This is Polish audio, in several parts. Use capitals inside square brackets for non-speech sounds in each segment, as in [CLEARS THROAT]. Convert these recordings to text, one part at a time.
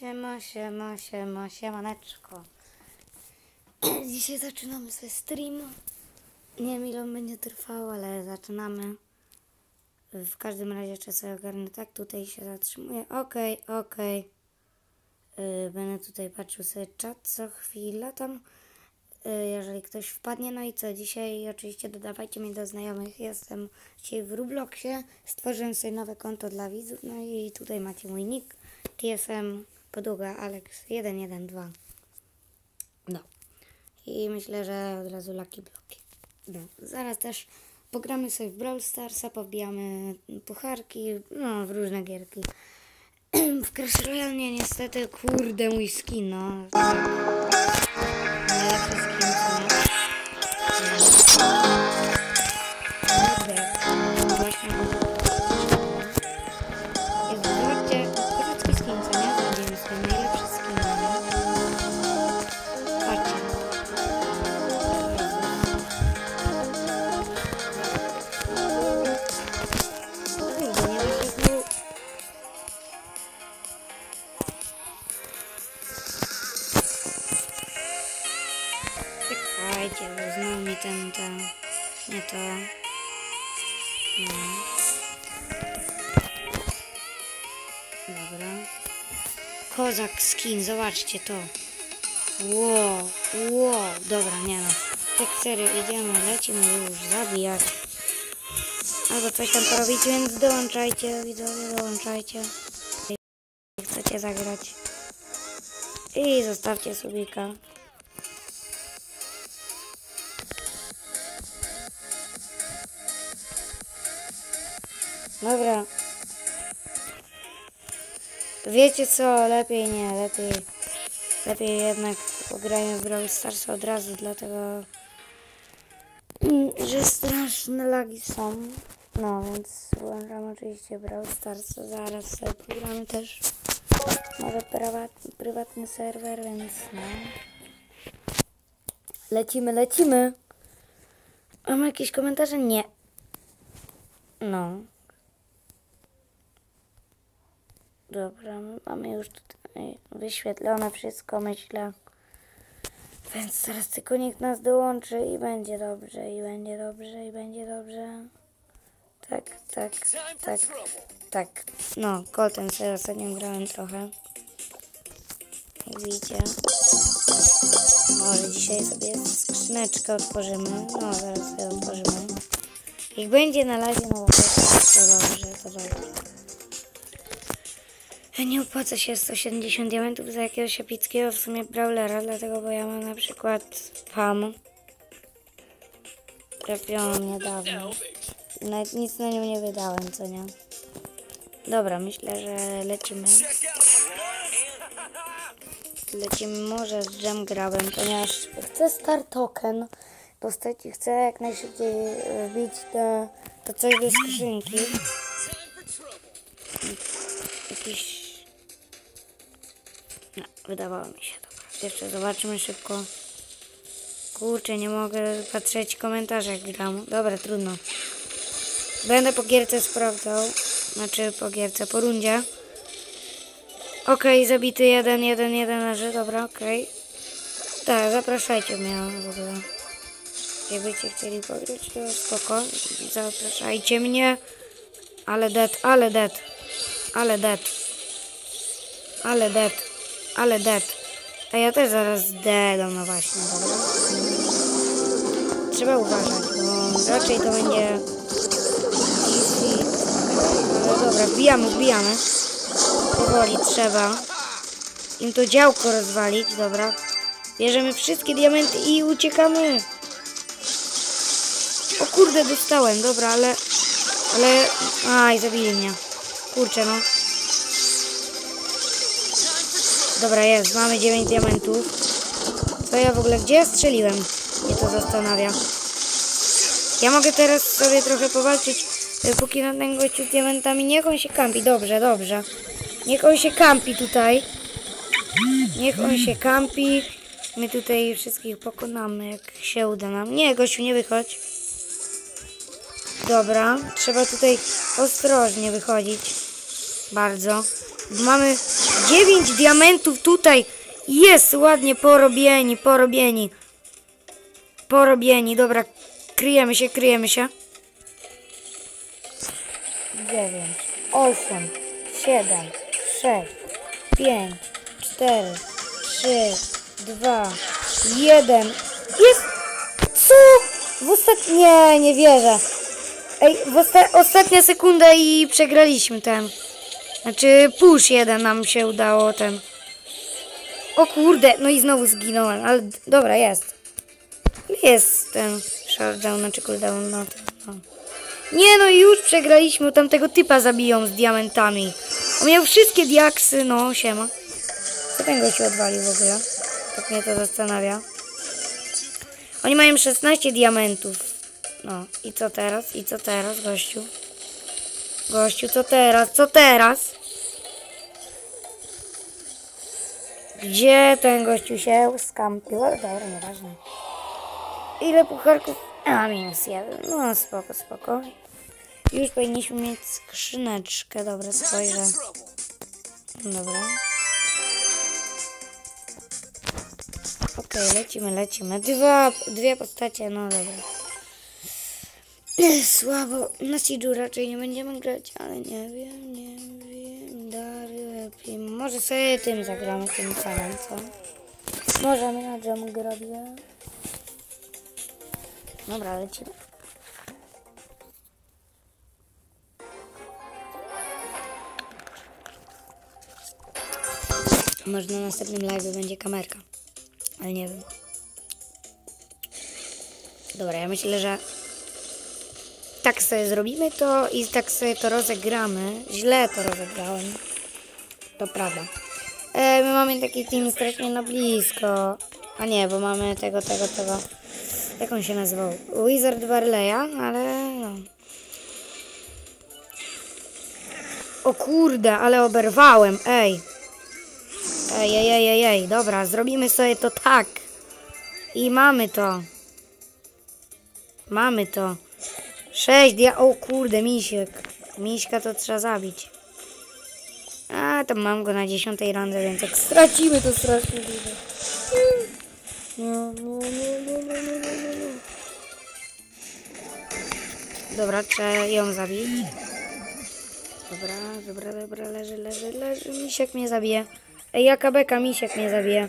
Siema, siema, siema, siemaneczko. [CLEARS THROAT] Dzisiaj zaczynamy sobie stream. Nie wiem ile on będzie trwał, ale zaczynamy. W każdym razie trzeba sobie ogarnę. Tak, tutaj się zatrzymuję. Okej, okej. Yy, Będę tutaj patrzył sobie czat co chwila tam. Yy, Jeżeli ktoś wpadnie, no i co, dzisiaj oczywiście dodawajcie mnie do znajomych. Jestem dzisiaj w Robloxie. Stworzyłem sobie nowe konto dla widzów. No i tutaj macie mój nick. TSM podługa Alex 112. No. I myślę, że od razu Lucky Bloki. No. Zaraz też pogramy sobie w Brawl Starsa, pobijamy pucharki, no w różne gierki. [CLEARS THROAT] w Crash Royale nie, niestety, kurde mój skin, no. Zobaczcie to. Wow, wow, dobra, nie no. Tak serio, idziemy, lecimy już, zabijać. Albo coś tam porobić, więc dołączajcie, widzowie, dołączajcie. Jak chcecie zagrać. I zostawcie subika. Dobra. Wiecie co, lepiej nie, lepiej, lepiej jednak pograjmy w Brawl Stars od razu, dlatego, mm, że straszne lagi są. No, więc włączam oczywiście Brawl Stars, zaraz sobie pogramy też może prywatny serwer, więc no. Lecimy, lecimy. Mam jakieś komentarze? Nie. No. Dobra, mamy już tutaj wyświetlone wszystko, myślę. Więc teraz tylko nikt nas dołączy i będzie dobrze, i będzie dobrze, i będzie dobrze. Tak, tak, tak, tak. No, Coltem sobie ostatnio grałem trochę. Jak widzicie. Może dzisiaj sobie skrzyneczkę otworzymy. No, zaraz sobie otworzymy. Jak będzie na razie, no to dobrze, to dobrze. Nie opłaca się 170 diamentów za jakiegoś epickiego w sumie brawlera, dlatego bo ja mam na przykład Pam. Trafiłam niedawno. Nawet nic na nią nie wydałem, co nie? Dobra, myślę, że lecimy. Lecimy może z Jam Grabem, ponieważ chcę Star Token dostać i chcę jak najszybciej e, wbić to, to coś do skrzynki. Jakiś wydawało mi się. Dobra, jeszcze zobaczymy szybko. Kurczę, nie mogę patrzeć komentarzy jak gram. Dobra, trudno. Będę po gierce sprawdzał. Znaczy po gierce, po rundzie. Okej, zabity jeden, jeden, jeden leży. Dobra, okej. Tak, zapraszajcie mnie w ogóle. Jakbyście chcieli pograć, to spoko. Zapraszajcie mnie. Ale dead, ale dead. Ale dead. Ale dead. Ale dead. A ja też zaraz deadam, no właśnie, dobra. Trzeba uważać, bo raczej to będzie. Ale dobra, wbijamy, wbijamy. Powoli trzeba im to działko rozwalić, dobra. Bierzemy wszystkie diamenty i uciekamy. O kurde, dostałem, dobra, ale... Ale... Aj, zabili mnie. Kurczę, no. Dobra, jest, mamy 9 diamentów. Co ja w ogóle, gdzie ja strzeliłem? Mnie to zastanawia. Ja mogę teraz sobie trochę powalczyć, e, póki na ten gościu z diamentami. Niech on się kampi, dobrze, dobrze. Niech on się kampi tutaj. Niech on się kampi. My tutaj wszystkich pokonamy, jak się uda nam. Nie, gościu, nie wychodź. Dobra, trzeba tutaj ostrożnie wychodzić. Bardzo. Mamy 9 diamentów tutaj. Jest ładnie porobieni, porobieni. Porobieni, dobra. Kryjemy się, kryjemy się. 9, 8, 7, 6, 5, 4, 3, 2, 1. Jest! Co? W ostat... Nie, nie wierzę. Ej, w osta... ostatnia sekunda i przegraliśmy ten. Znaczy push jeden nam się udało ten. O kurde, no i znowu zginąłem, ale dobra, jest. Jest ten shutdown, znaczy cooldown, no, ten, no. Nie no już przegraliśmy, tamtego typa zabiją z diamentami. On miał wszystkie diaksy, no siema. Co ten gościu odwalił w ogóle? Tak mnie to zastanawia. Oni mają 16 diamentów. No i co teraz? I co teraz, gościu? Gościu, co teraz? Co teraz? Gdzie ten gościu się skampił? Ale dobra, nieważne. Ile pucharków? A, minus jeden. No, spoko, spoko. Już powinniśmy mieć skrzyneczkę. Dobra, spojrzę. Dobra. Okej, lecimy, lecimy. Dwa, dwie postacie, no dobra. Słabo. Na Siege'u raczej nie będziemy grać, ale nie wiem, nie wiem. Dary lepiej. Może sobie tym zagramy, tym samym, co? Możemy na dżem grobie. Dobra, lecimy. Może na następnym live będzie kamerka. Ale nie wiem. Dobra, ja myślę, że tak sobie zrobimy to i tak sobie to rozegramy. Źle to rozegrałem. To prawda. E, my mamy taki team strasznie na blisko. A nie, bo mamy tego, tego, tego. Jak on się nazywał? Wizard Barleya, ale no. O kurde, ale oberwałem, ej. Ej, ej, ej, ej, ej, dobra, zrobimy sobie to tak. I mamy to. Mamy to. Sześć dia... O kurde, misiek. Miśka to trzeba zabić. A, to mam go na dziesiątej randze, więc jak stracimy to strasznie dużo. No no, no, no, no, no, no, no. Dobra, trzeba ją zabić. Dobra, dobra, dobra, leży, leży, leży. Misiek mnie zabije. Ej, jaka beka, misiek mnie zabije.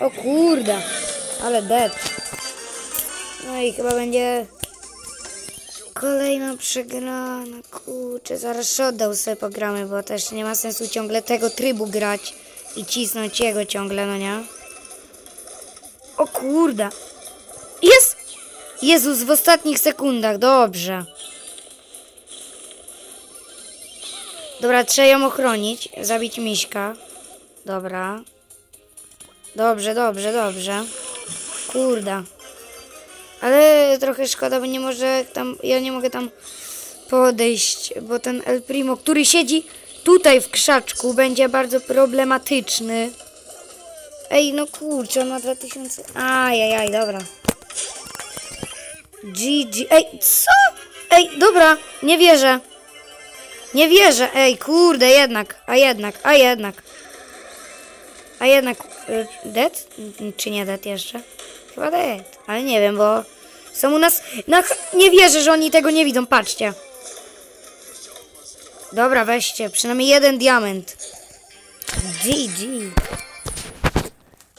O kurde, ale dead. No i chyba będzie kolejna przegrana. Kurczę, zaraz shutdown sobie pogramy, bo też nie ma sensu ciągle tego trybu grać i cisnąć jego ciągle, no nie? O kurde. Jest! Jezus, w ostatnich sekundach, dobrze. Dobra, trzeba ją ochronić, zabić miśka. Dobra. Dobrze, dobrze, dobrze. Kurde. Ale trochę szkoda, bo nie może tam, ja nie mogę tam podejść, bo ten El Primo, który siedzi tutaj w krzaczku, będzie bardzo problematyczny. Ej, no kurczę, on ma 2000. Ajajaj, dobra. GG. Ej, co? Ej, dobra, nie wierzę. Nie wierzę. Ej, kurde, jednak, a jednak, a jednak. A jednak, y, dead? Czy nie dead jeszcze? Chyba dead, ale nie wiem, bo są u nas... Na, nie wierzę, że oni tego nie widzą, patrzcie. Dobra, weźcie, przynajmniej jeden diament. GG.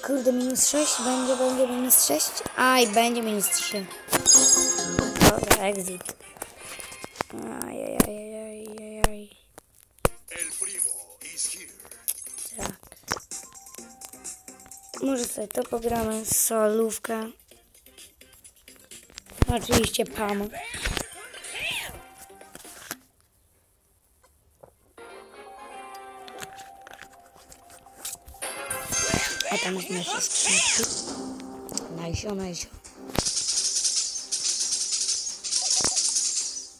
Kurde, minus 6, będzie, będzie minus 6? Aj, będzie minus 3. Dobra, exit. Ajajajajajaj. Może sobie to pogramy, solówkę. Oczywiście Pam. A tam jest nasze skrzynki. Najsio, najsio.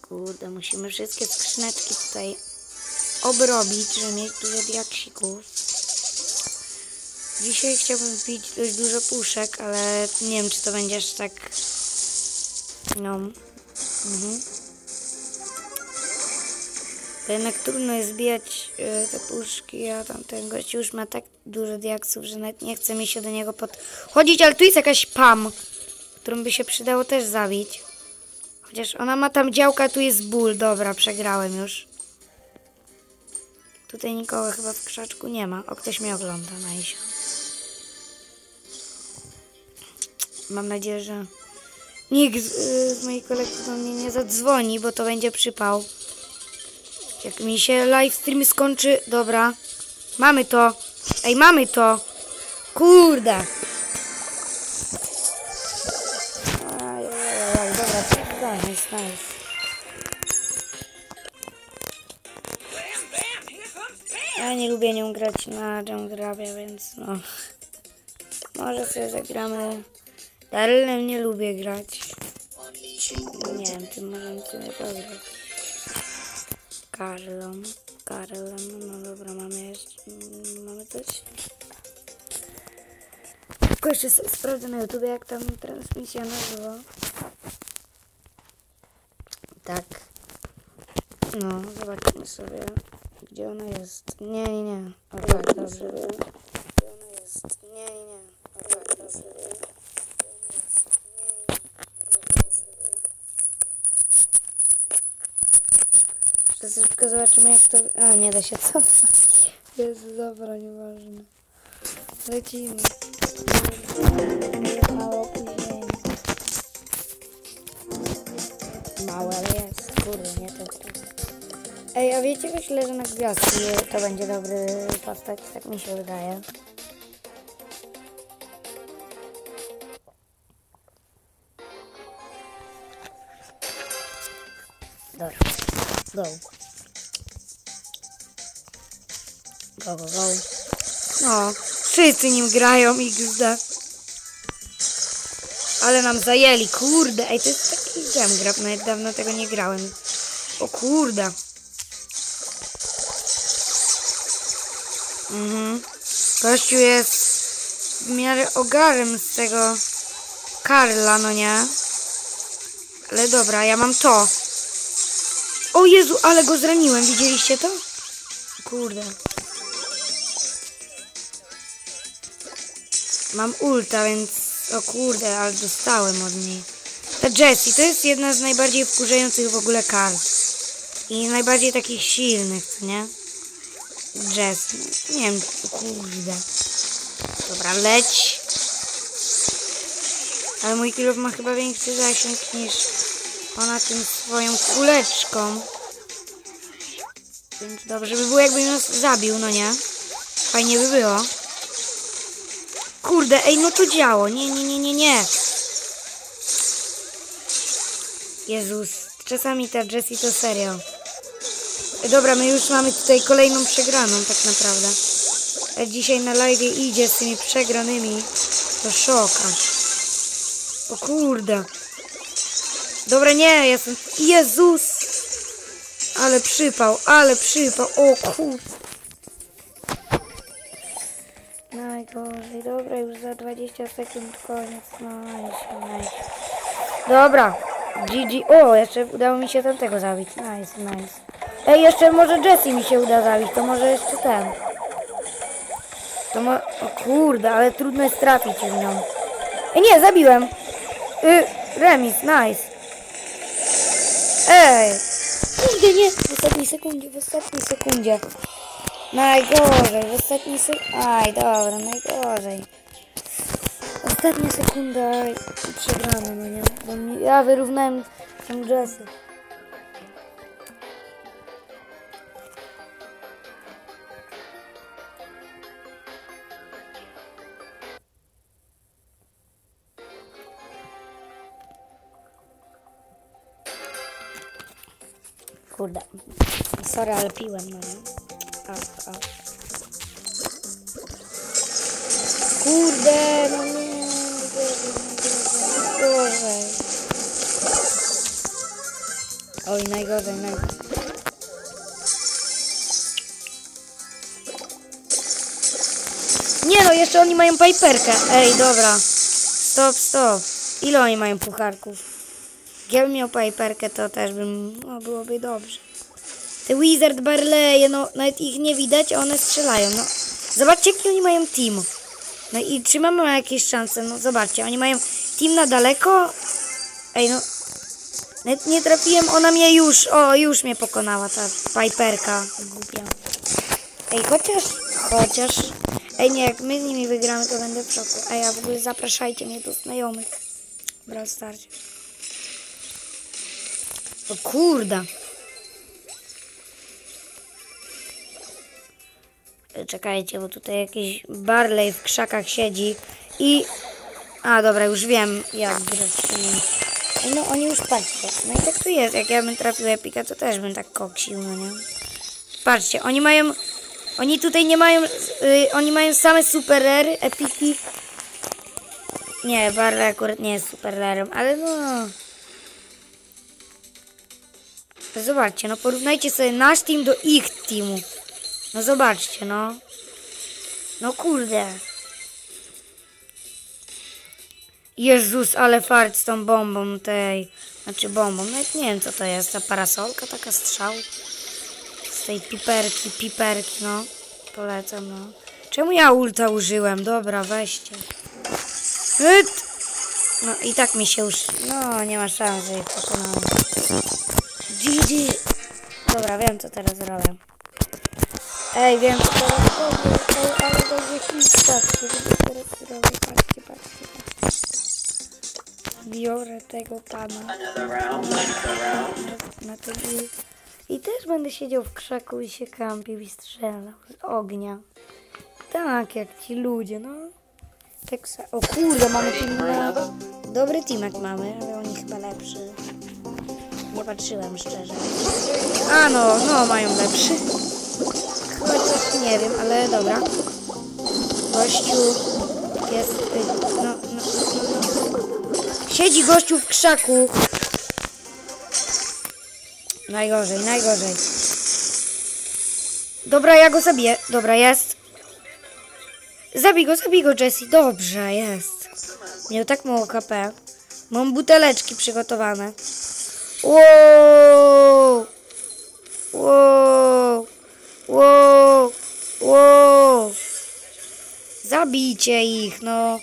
Kurde, musimy wszystkie skrzyneczki tutaj obrobić, żeby mieć dużo diaksików. Dzisiaj chciałbym wbić dość dużo puszek, ale nie wiem, czy to będzie aż tak... No. Mhm. Bo jednak trudno jest zbijać e, te puszki, a tamten gość już ma tak dużo diaksów, że nawet nie chce mi się do niego podchodzić, ale tu jest jakaś pam, którą by się przydało też zabić. Chociaż ona ma tam działka, tu jest ból. Dobra, przegrałem już. Tutaj nikogo chyba w krzaczku nie ma. O, ktoś mnie ogląda, Najsia. Mam nadzieję, że nikt z, z moich kolegów do mnie nie zadzwoni, bo to będzie przypał. Jak mi się live stream skończy... Dobra. Mamy to. Ej, mamy to. Kurde. Na Jungrabie, więc no. Może sobie zagramy. Darylem nie lubię grać. Nie wiem, tym możemy sobie pograć. Karlą. Karlem, no dobra, mamy jeszcze, mamy coś? Tylko jeszcze sprawdzę na YouTube, jak tam transmisja nazywa. Tak. No, zobaczymy sobie, gdzie ona jest. Nie, nie, nie. O tak, dobrze. Gdzie ona jest? Nie, nie, nie. O tak, dobrze. Gdzie ona jest? Nie, nie, nie. O tak, dobrze. Teraz tylko zobaczymy jak to... A, nie da się cofać. Jezu, dobra, nieważne. Lecimy. Mało opóźnienie. Małe, ale jest. Kurde, nie to. Ej, a wiecie, jak leży na gwiazdki, to będzie dobry postać, tak mi się wydaje. Dobra. Go. Go, go, go. No, wszyscy nim grają XD. Ale nam zajęli, kurde. Ej, to jest taki gem gra, nawet dawno tego nie grałem. O kurde. Mhm. Gościu jest w miarę ogarem z tego Karla, no nie? Ale dobra, ja mam to. O Jezu, ale go zraniłem, widzieliście to? Kurde. Mam ulta, więc... O kurde, ale dostałem od niej. Ta Jessie to jest jedna z najbardziej wkurzających w ogóle kart. I najbardziej takich silnych, nie? Jessie. Nie wiem, kurde. Dobra, leć. Ale mój kilof ma chyba większy zasięg niż ona tym swoją kuleczką. Więc dobrze by było, jakby nas zabił, no nie? Fajnie by było. Kurde, ej, no to działo. Nie, nie, nie, nie, nie. Jezus, czasami ta Jessie to serio. E, Dobra, my już mamy tutaj kolejną przegraną tak naprawdę. A dzisiaj na live idzie z tymi przegranymi. To szok aż. O kurde. Dobra, nie, jestem... Jezus! Ale przypał, ale przypał. O kurde. Najgorzej. Dobra, już za 20 sekund koniec. Nice, nice. Dobra. GG. O, jeszcze udało mi się tamtego zabić. Nice, nice. Ej, jeszcze może Jessie mi się uda zabić. To może jeszcze ten. To mo... O kurde, ale trudno jest trafić w nią. Ej, nie, zabiłem. Y, remis, nice. Ej. Kurde, nie. W ostatniej sekundzie, w ostatniej sekundzie. Najgorzej, w ostatniej sekundzie. Aj, dobra, najgorzej. Ostatnia sekunda i przegramy, no nie? Ja wyrównałem tą Jessie. Kurde. Sorry, ale piłem, no nie? A, a. Kurde, no nie. Gorzej. Oj, najgorzej, najgorzej. Nie no, jeszcze oni mają pajperkę. Ej, dobra. Stop, stop. Ile oni mają pucharków? Jak ja bym miał pajperkę, to też bym, no byłoby dobrze. Te Wizard Barleye, no nawet ich nie widać, a one strzelają. No, zobaczcie, jaki oni mają team. No i czy mamy jakieś szanse? No zobaczcie, oni mają team na daleko. Ej, no. Nawet nie trafiłem, ona mnie już, o, już mnie pokonała ta Piperka głupia. Ej, chociaż, chociaż. Ej, nie, jak my z nimi wygramy, to będę w szoku. Ej, a w ogóle zapraszajcie mnie do znajomych. Brawl Starcie. O kurde. E, Czekajcie, bo tutaj jakiś Barley w krzakach siedzi i... A, dobra, już wiem, jak grać No, oni już patrzcie. No i tak tu jest. Jak ja bym trafił Epika, to też bym tak koksił, no nie? Patrzcie, oni mają... Oni tutaj nie mają... y, oni mają same super rare, epiki. Nie, Barley akurat nie jest super rarem, ale no... Zobaczcie, no porównajcie sobie nasz team do ich teamu. No zobaczcie, no. No kurde. Jezus, ale fart z tą bombą tej. Znaczy bombą, nawet nie wiem co to jest. Ta parasolka, taka strzał. Z tej piperki, piperki, no. Polecam, no. Czemu ja ulta użyłem? Dobra, weźcie. Hyt! No i tak mi się już... No, nie ma szans, że ich pokonałem. GG. Dobra, wiem co teraz zrobię. Ej, wiem co teraz robię. Ej, ale dobrze hit. Patrzcie, co teraz zrobię. Patrzcie, patrzcie, patrzcie. Biorę tego pana. Na to i, I też będę siedział w krzaku i się kampił i strzelał z ognia. Tak, jak ci ludzie, no. Tak o kurde, mamy team. Dobry teamek mamy, ale oni chyba lepszy. Nie patrzyłem szczerze. A no, no mają lepszy. Chociaż nie wiem, ale dobra. Gościu jest... y, No, no, no. Siedzi gościu w krzaku. Najgorzej, najgorzej. Dobra, ja go zabiję. Dobra, jest. Zabij go, zabij go, Jesse. Dobrze, jest. Miał tak mało KP. Mam buteleczki przygotowane. Wow! Wow! Wow! Wow! Zabijcie ich, no.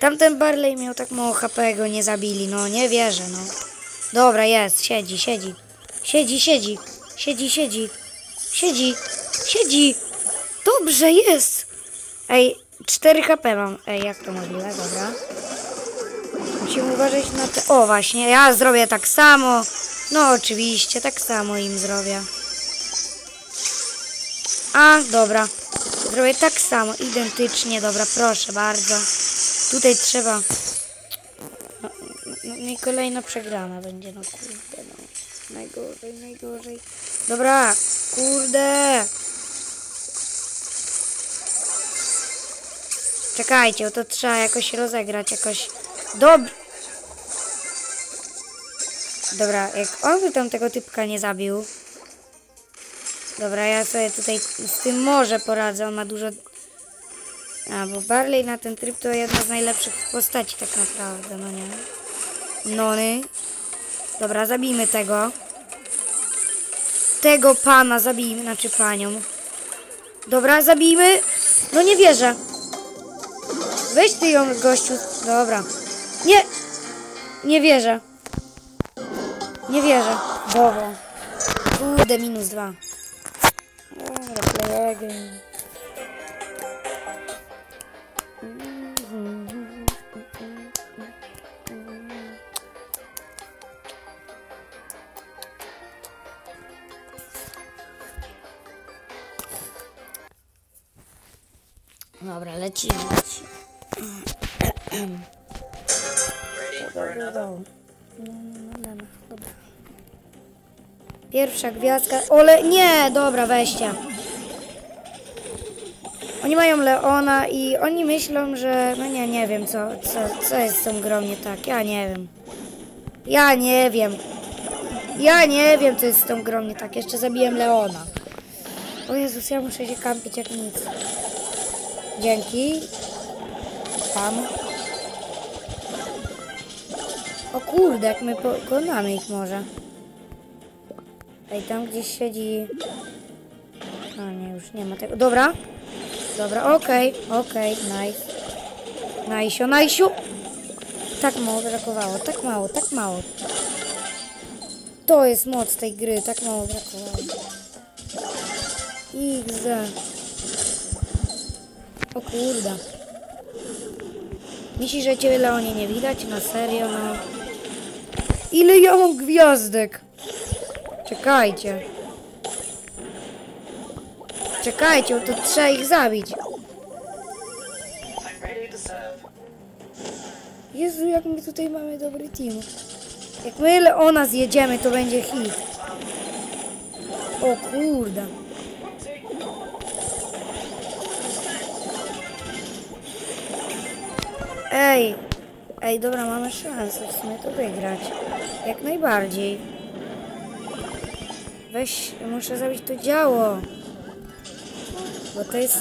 Tamten Barley miał tak mało HP, go nie zabili, no nie wierzę, no. Dobra, jest, siedzi, siedzi. Siedzi, siedzi. Siedzi, siedzi. Siedzi, siedzi. Dobrze, jest. Ej, 4 HP mam. Ej, jak to możliwe? Dobra. Musimy uważać na te... O, właśnie, ja zrobię tak samo. No, oczywiście, tak samo im zrobię. A, dobra. Zrobię tak samo, identycznie, dobra, proszę bardzo. Tutaj trzeba... No, no, no i kolejna przegrana będzie, no kurde, no. Najgorzej, najgorzej. Dobra, kurde. Czekajcie, to trzeba jakoś rozegrać, jakoś... Dob... Dobra, jak on by tam tego typka nie zabił... Dobra, ja sobie tutaj z tym może poradzę, on ma dużo... A, bo Barley na ten tryb to jedna z najlepszych postaci tak naprawdę, no nie? Nony. Dobra, zabijmy tego. Tego pana zabijmy, znaczy panią. Dobra, zabijmy. No nie wierzę. Weź ty ją, gościu. Dobra. Nie. Nie wierzę. Nie wierzę. Dobra. Kurde, minus dwa. Dobra, lecimy, lecimy. Dobra. Pierwsza gwiazdka. Ole, nie, dobra, weźcie. Oni mają Leona i oni myślą, że. No nie, nie wiem, co, co, co jest z tą grą nie tak. Ja nie wiem. Ja nie wiem. Ja nie wiem, co jest z tą grą nie tak. Jeszcze zabiłem Leona. O Jezus, ja muszę się kampić jak nic. Dzięki. Tam. O kurde, jak my pokonamy ich może. Ej, tam gdzieś siedzi... A nie, już nie ma tego. Dobra. Dobra, okej, okej, nice. Najsio, najsiu! Tak mało brakowało, tak mało, tak mało. To jest moc tej gry, tak mało brakowało. XD. O kurde. Myślisz, że ciebie Leonie nie widać? Na serio, no. Ile ja mam gwiazdek? Czekajcie. Czekajcie, to trzeba ich zabić. Jezu, jak my tutaj mamy dobry team. Jak my Leona zjedziemy, to będzie hit. O kurde. Ej, ej, dobra, mamy szansę w sumie to wygrać. Jak najbardziej. Weź, muszę zabić to działo. Bo to jest...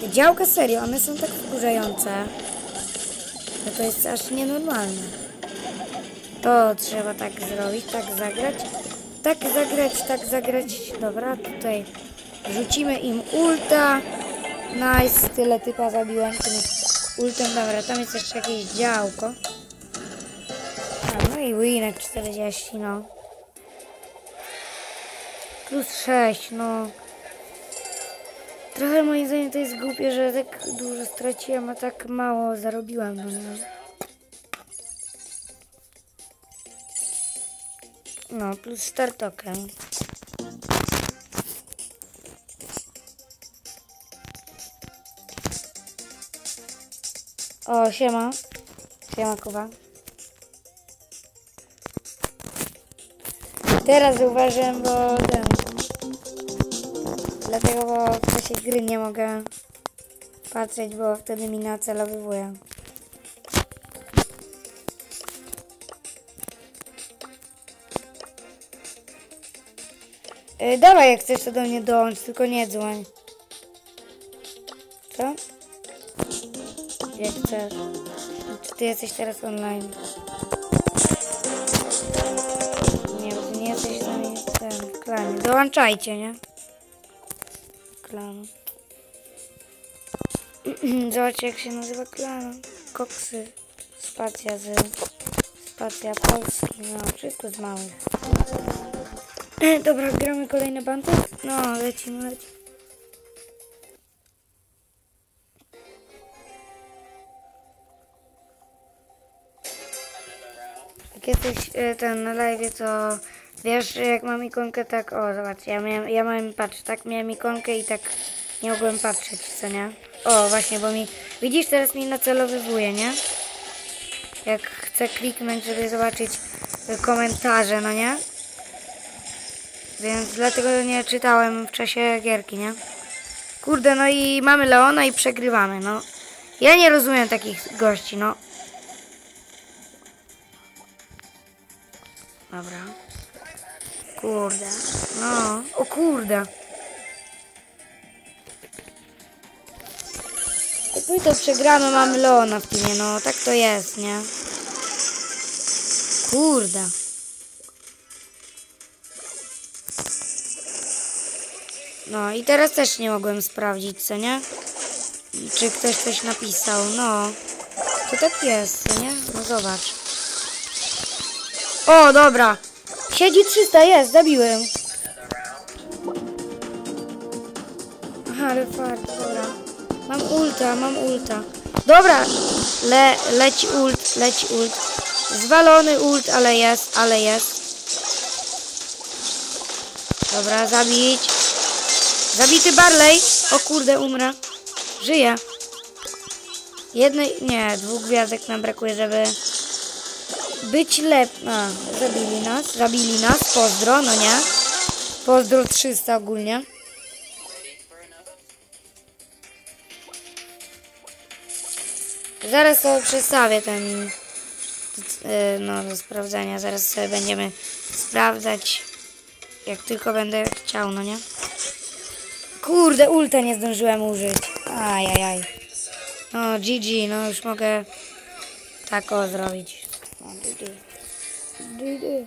Te działka serio, one są tak wkurzające. No to jest aż nienormalne. To trzeba tak zrobić, tak zagrać. Tak zagrać, tak zagrać. Dobra, tutaj rzucimy im ulta. Nice, tyle typa zabiłem tym ultem. Dobra, tam jest jeszcze jakieś działko. A, no i winek 40, no. Plus 6, no. Trochę moim zdaniem to jest głupie, że tak dużo straciłem, a tak mało zarobiłem. No, no. plus start token. O, siema. Siema, Kuba. Teraz zauważyłem, bo ten... Dlatego, bo w czasie gry nie mogę patrzeć, bo wtedy mi nacelowywuje. Yy, dawaj, jak chcesz, to do mnie dołącz, tylko nie dzwoń. Co? Jak chcesz. Czy ty jesteś teraz online? Nie, nie jesteś z nami w klanie. Dołączajcie, nie? Klan. [CLEARS THROAT] Zobaczcie jak się nazywa klan. Koksy. Spacja z... Spacja Polski. No, wszystko z małych. [CLEARS THROAT] Dobra, gramy kolejne banty? No, lecimy, lecimy. Jak jesteś e, ten na live, to wiesz, jak mam ikonkę, tak, o, zobacz, ja miałem, ja miałem, patrz, tak miałem ikonkę i tak nie mogłem patrzeć, co nie? O, właśnie, bo mi, widzisz, teraz mi nacelowywuje, nie? Jak chcę kliknąć, żeby zobaczyć komentarze, no nie? Więc dlatego nie czytałem w czasie gierki, nie? Kurde, no i mamy Leona i przegrywamy, no. Ja nie rozumiem takich gości, no. Dobra. Kurde. No. O kurde. Jak my to przegramy, mamy Leona w teamie, no. Tak to jest, nie? Kurde. No i teraz też nie mogłem sprawdzić, co nie? Czy ktoś coś napisał, no. To tak jest, co nie? No zobacz. O, dobra. Siedzi 300, jest, zabiłem. Aha, ale fart, dobra. Mam ulta, mam ulta. Dobra, Le, leci ult, leci ult. Zwalony ult, ale jest, ale jest. Dobra, zabić. Zabity Barley. O kurde, umrę. Żyję. Jednej, nie, dwóch gwiazdek nam brakuje, żeby być lep... A, zabili nas, zabili nas, pozdro, no nie? Pozdro 300 ogólnie. Zaraz sobie przestawię ten... e, No, do sprawdzania. Zaraz sobie będziemy sprawdzać, jak tylko będę chciał, no nie? Kurde, ulta nie zdążyłem użyć. Ajajaj. No, GG, no już mogę tak o zrobić. No, GG. GG.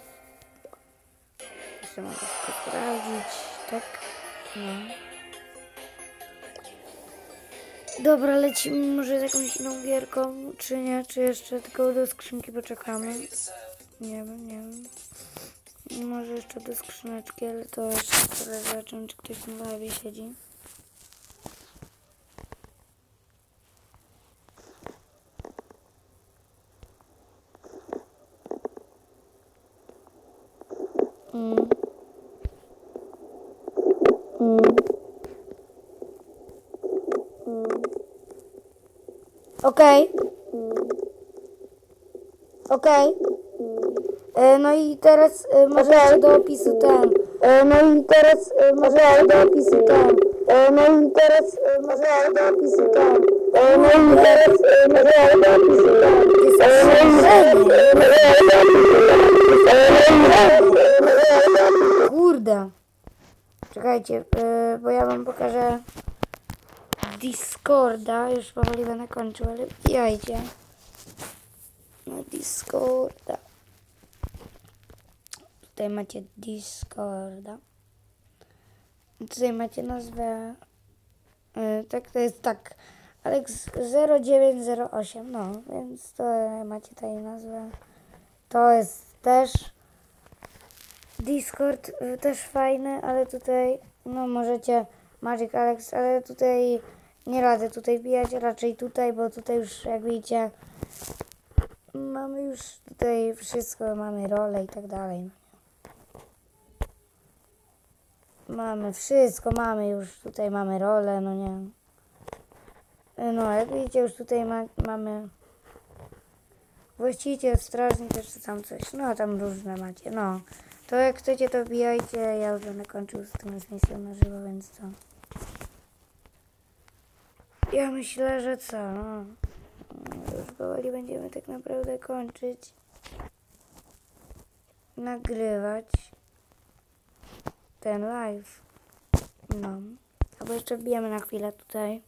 Jeszcze mogę sprawdzić, tak? No. Dobra, lecimy może z jakąś inną gierką, czy nie? Czy jeszcze tylko do skrzynki poczekamy? Nie wiem, nie wiem. Może jeszcze do skrzyneczki, ale to jeszcze teraz zobaczymy, czy ktoś na live siedzi. Okej. Okej. E, No i teraz e, może jeszcze do opisu ten. E, No i teraz e, może jeszcze do opisu ten. E, No i teraz e, może do opisu ten. E, No i teraz e, może do opisu ten. E, No i teraz e, może jeszcze do opisu ten. E, No i teraz e, może do opisu Kurde. Czekajcie, e, bo ja wam pokażę Discorda. Już powoli będę kończył, ale wbijajcie na Discorda. Tutaj macie Discorda. Tutaj macie nazwę. e, tak, to jest tak. Alex0908. No, więc to macie tutaj nazwę. To jest też Discord y, też fajny, ale tutaj no możecie Magic Alex, ale tutaj nie radzę tutaj wbijać, raczej tutaj, bo tutaj już jak widzicie mamy już tutaj wszystko, mamy role i tak dalej. Mamy wszystko, mamy już tutaj mamy role, no nie. No jak widzicie już tutaj ma, mamy właściciel, strażnik, jeszcze tam coś, no tam różne macie, no. To jak chcecie to wbijajcie, ja już będę kończył z tym misją na żywo, więc co. Ja myślę, że co. Już powoli będziemy tak naprawdę kończyć. Nagrywać ten live. No. Albo jeszcze wbijemy na chwilę tutaj.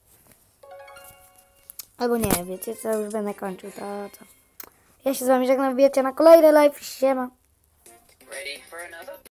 Albo nie, wiecie co, już będę kończył, to, to. Ja się z wami żegnam, wbijecie na kolejny live, siema.